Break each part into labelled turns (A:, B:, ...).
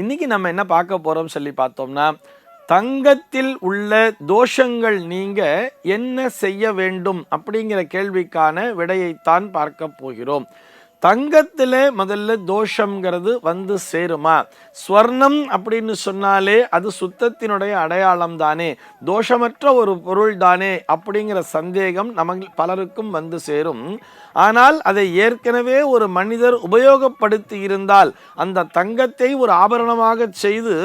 A: இன்றைக்கி நம்ம என்ன பார்க்க போகிறோம்னு சொல்லி பார்த்தோம்னா தங்கத்தில் உள்ள தோஷங்கள் நீங்க என்ன செய்ய வேண்டும் அப்படிங்கிற கேள்விக்கான விடையைத்தான் பார்க்க போகிறோம். தங்கத்தில் முதல்ல தோஷங்கிறது வந்து சேருமா? ஸ்வர்ணம் அப்படின்னு சொன்னாலே அது சுத்தத்தினுடைய அடையாளம் தானே. தோஷமற்ற ஒரு பொருள் தானே அப்படிங்கிற சந்தேகம் நமக்கு பலருக்கும் வந்து சேரும். ஆனால் அதை ஏற்கனவே ஒரு மனிதர் உபயோகப்படுத்தி இருந்தால் அந்த தங்கத்தை ஒரு ஆபரணமாக செய்து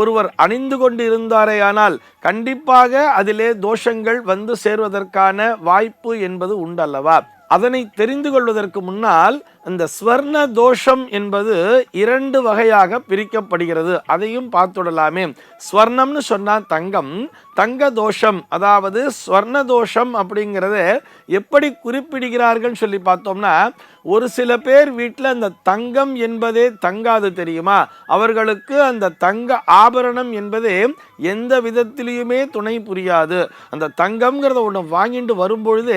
A: ஒருவர் அணிந்து கொண்டு இருந்தாரேயானால் கண்டிப்பாக அதிலே தோஷங்கள் வந்து சேர்வதற்கான வாய்ப்பு என்பது உண்டல்லவா? அதனை தெரிந்து கொள்வதற்கு முன்னால் இந்த ஸ்வர்ண தோஷம் என்பது இரண்டு வகையாக பிரிக்கப்படுகிறது. அதையும் பார்த்துடலாமே. ஸ்வர்ணம்னு சொன்னால் தங்கம் தங்க தோஷம் அதாவது ஸ்வர்ண தோஷம் அப்படிங்கிறத எப்படி குறிப்பிடுகிறார்கள் சொல்லி பார்த்தோம்னா ஒரு சில பேர் வீட்டில் அந்த தங்கம் என்பதே தங்காது தெரியுமா? அவர்களுக்கு அந்த தங்க ஆபரணம் என்பது எந்த விதத்திலையுமே துணை புரியாது. அந்த தங்கம்ங்கிறத ஒன்று வாங்கிட்டு வரும்பொழுது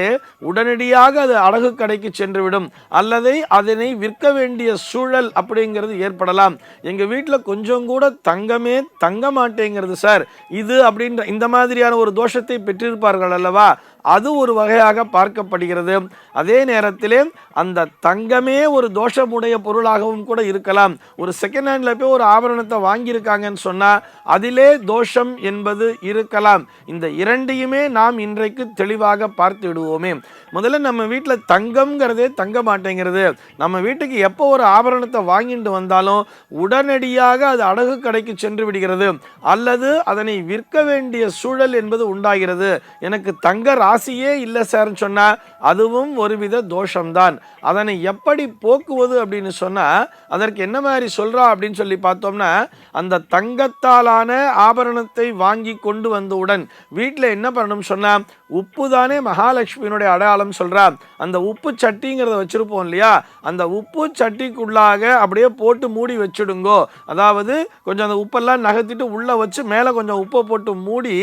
A: உடனடியாக அது அழகு கடைக்கு சென்றுவிடும். அல்லது அதனை விற்க வேண்டிய சூழல் அப்படிங்கிறது ஏற்படலாம். எங்கள் வீட்டில் கொஞ்சம் கூட தங்கமே தங்க மாட்டேங்கிறது சார். இது அப்படின்ற இந்த மாதிரியான ஒரு தோஷத்தை பெற்றிருப்பார்கள் அல்லவா? அது ஒரு வகையாக பார்க்கப்படுகிறது. அதே நேரத்திலே அந்த தங்கமே ஒரு தோஷமுடைய பொருளாகவும் கூட இருக்கலாம். ஒரு செகண்ட் ஹேண்டில் போய் ஒரு ஆபரணத்தை வாங்கியிருக்காங்கன்னு சொன்னால் அதிலே தோஷம் என்பது இருக்கலாம். இந்த இரண்டையுமே நாம் இன்றைக்கு தெளிவாக பார்த்து விடுவோமே. முதல்ல நம்ம வீட்டில் தங்கம்ங்கிறதே தங்க மாட்டேங்கிறது. நம்ம வீட்டுக்கு எப்போ ஒரு ஆபரணத்தை வாங்கிட்டு வந்தாலும் உடனடியாக அது அடகு கடைக்கு சென்று விடுகிறது. அல்லது அதனை விற்க வேண்டிய சூழல் என்பது உண்டாகிறது. எனக்கு தங்க ராசியே இல்லை சார்னு சொன்னால் அதுவும் ஒருவித தோஷம்தான். அதனை எப்படி போக்குவது அப்படின்னு சொன்னால் அதற்கு என்ன மாதிரி சொல்கிறா அப்படின்னு சொல்லி பார்த்தோம்னா அந்த தங்கத்தாலான ஆபரணத்தை வாங்கி கொண்டு வந்தவுடன் வீட்டில் என்ன பண்ணணும் சொன்னால் உப்பு தானே மகாலட்சுமியினுடைய அடையாளம் சொல்கிறா அந்த உப்பு சட்டிங்கிறத வச்சுருப்போம் இல்லையா? அந்த உப்பு சட்டிக்குள்ளாக அப்படியே போட்டு மூடி வச்சுடுங்கோ. அதாவது கொஞ்சம் அந்த உப்பெல்லாம் நகர்த்திட்டு உள்ளே வச்சு மேலே கொஞ்சம் உப்பை போட்டு மூடி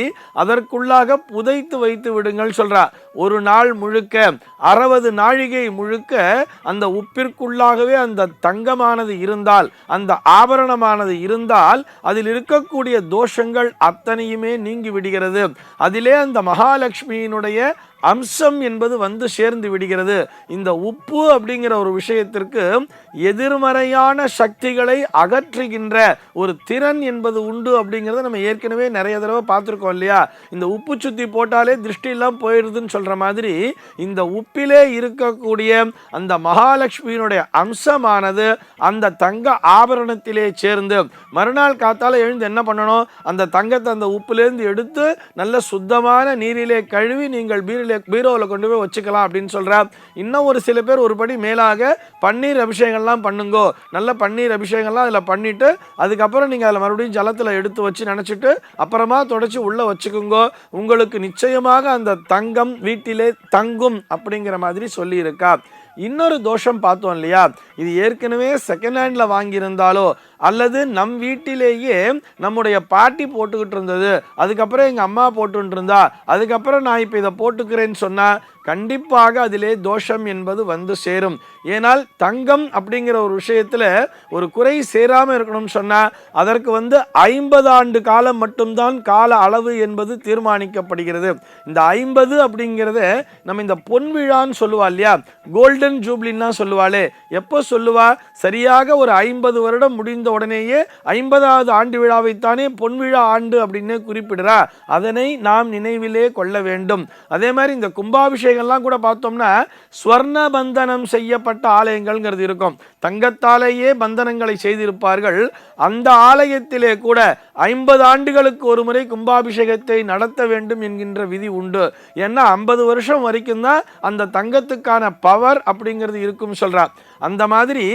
A: அதற்குள்ளாக புதைத்து வைத்து விடுங்கள் சொல்கிறா ஒரு நாள் முழுக்க அறுபது நாழிகை முழுக்க அந்த உப்பிற்குள்ளாகவே அந்த தங்கமானது இருந்தால் அந்த ஆபரணமானது இருந்தால் அதில் இருக்கக்கூடிய தோஷங்கள் அத்தனையுமே நீங்கி விடுகிறது. அதிலே அந்த மகாலட்சுமியினுடைய அம்சம் என்பது வந்து சேர்ந்து விடுகிறது. இந்த உப்பு அப்படிங்கிற ஒரு விஷயத்திற்கு எதிர்மறையான சக்திகளை அகற்றுகின்ற ஒரு திறன் என்பது உண்டு அப்படிங்கிறத நம்ம ஏற்கனவே நிறைய தடவை பார்த்துருக்கோம் இல்லையா? இந்த உப்பு சுத்தி போட்டாலே திருஷ்டியெல்லாம் போயிடுதுன்னு சொல்கிற மாதிரி இந்த உப்பிலே இருக்கக்கூடிய அந்த மகாலட்சுமியினுடைய அம்சமானது அந்த தங்க ஆபரணத்திலே சேர்ந்து மறுநாள் காத்தால் எழுந்து என்ன பண்ணணும்? அந்த தங்கத்தை அந்த உப்புலேருந்து எடுத்து நல்ல சுத்தமான நீரிலே கழுவி நீங்கள் பீரில் பீரோவில் கொண்டு போய் வச்சுக்கலாம் அப்படின்னு சொல்கிறேன் இன்னும் ஒரு சில பேர் ஒரு படி மேலாக பன்னீர் அபிஷேகம்லாம் பண்ணுங்கோ. நல்ல பன்னீர் அபிஷேகம்லாம் அதில் பண்ணிவிட்டு அதுக்கப்புறம் நீங்கள் அதில் மறுபடியும் ஜலத்தில் எடுத்து வச்சு நினச்சிட்டு அப்புறமா தொடச்சி உள்ளே வச்சுக்குங்கோ. உங்களுக்கு நிச்சயமாக அந்த தங்கம் வீட்டிலே தங்கும் அப்படிங்கிற மாதிரி சொல்லியிருக்கா இன்னொரு தோஷம் பார்த்தோம் இல்லையா? இது ஏற்கனவே செகண்ட் ஹேண்டில் வாங்கியிருந்தாலோ அல்லது நம் வீட்டிலேயே நம்முடைய பாட்டி போட்டுக்கிட்டு இருந்தது அதுக்கப்புறம் எங்கள் அம்மா போட்டுருந்தா அதுக்கப்புறம் நான் இப்போ இதை போட்டுக்கிறேன்னு சொன்னால் கண்டிப்பாக அதிலே தோஷம் என்பது வந்து சேரும். ஏனால் தங்கம் அப்படிங்கிற ஒரு விஷயத்தில் ஒரு குறை சேராமல் இருக்கணும்னு சொன்னால் அதற்கு வந்து ஐம்பது ஆண்டு காலம் மட்டும்தான் கால அளவு என்பது தீர்மானிக்கப்படுகிறது. இந்த ஐம்பது அப்படிங்கிறத நம்ம இந்த பொன் விழான்னு சொல்லுவா இல்லையா? கோல்டன் ஜூப்ளின்னா சொல்லுவாளே. எப்போ சொல்லுவா? சரியாக ஒரு ஐம்பது வருடம் முடிந்த உடனேயே ஐம்பதாவது ஆண்டு விழாவைத்தானே பொன் விழா ஆண்டு அப்படின்னு குறிப்பிடுறா. அதனை நாம் நினைவிலே கொள்ள வேண்டும். அதே மாதிரி இந்த கும்பாபிஷேகம்லாம் கூட பார்த்தோம்னா ஸ்வர்ண பந்தனம் செய்யப்பட்ட ஆலயங்கள்ங்கிறது இருக்கும். தங்கத்தாலேயே பந்தனங்களை செய்திருப்பார்கள். அந்த ஆலயத்திலே கூட ஐம்பது ஆண்டுகளுக்கு ஒரு முறை கும்பாபிஷேகத்தை நடத்த வேண்டும் என்கின்ற விதி உண்டு. ஏன்னா ஐம்பது வருஷம் வரைக்கும் தான் அந்த தங்கத்துக்கான பவர் அப்படிங்கிறது இருக்கும் சொல்கிறார் அந்த மாதிரி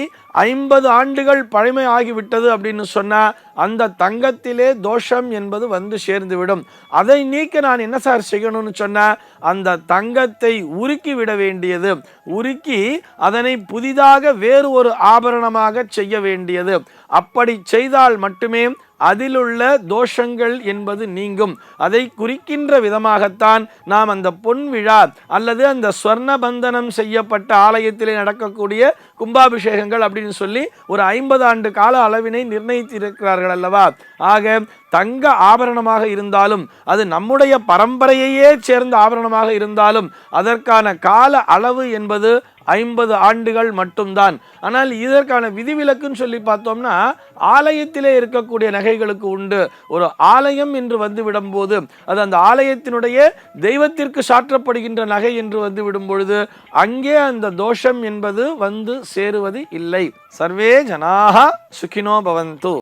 A: ஐம்பது ஆண்டுகள் பழமை ஆகிவிட்டது அப்படின்னு சொன்னால் அந்த தங்கத்திலே தோஷம் என்பது வந்து சேர்ந்து விடும் அதை நீக்க நான் என்ன சார் செய்யணும்னு சொன்னால் அந்த தங்கத்தை உருக்கி விட வேண்டியது உருக்கி அதனை புதிதாக வேறு ஒரு ஆபரணமாக செய்ய வேண்டியது. அப்படி செய்தால் மட்டுமே அதிலுள்ள தோஷங்கள் என்பது நீங்கும். அதை குறிக்கின்ற விதமாகத்தான் நாம் அந்த பொன் விழா அல்லது அந்த ஸ்வர்ண பந்தனம் செய்யப்பட்ட ஆலயத்திலே நடக்கக்கூடிய கும்பாபிஷேகங்கள் அப்படின்னு சொல்லி ஒரு ஐம்பது ஆண்டு கால அளவினை நிர்ணயித்திருக்கிறார்கள் அல்லவா? ஆக தங்க ஆபரணமாக இருந்தாலும் அது நம்முடைய பரம்பரையையே சேர்ந்த ஆபரணமாக இருந்தாலும் அதற்கான கால அளவு என்பது ஐம்பது ஆண்டுகள் மட்டும்தான். ஆனால் இதற்கான விதிவிலக்குன்னு சொல்லி பார்த்தோம்னா ஆலயத்திலே இருக்கக்கூடிய நகைகளுக்கு உண்டு. ஒரு ஆலயம் என்று வந்து விடும்போது அது அந்த ஆலயத்தினுடைய தெய்வத்திற்கு சாற்றப்படுகின்ற நகை என்று வந்து விடும் பொழுது அங்கே அந்த தோஷம் என்பது வந்து சேருவது இல்லை. சர்வே ஜனாக சுகினோ பவந்து.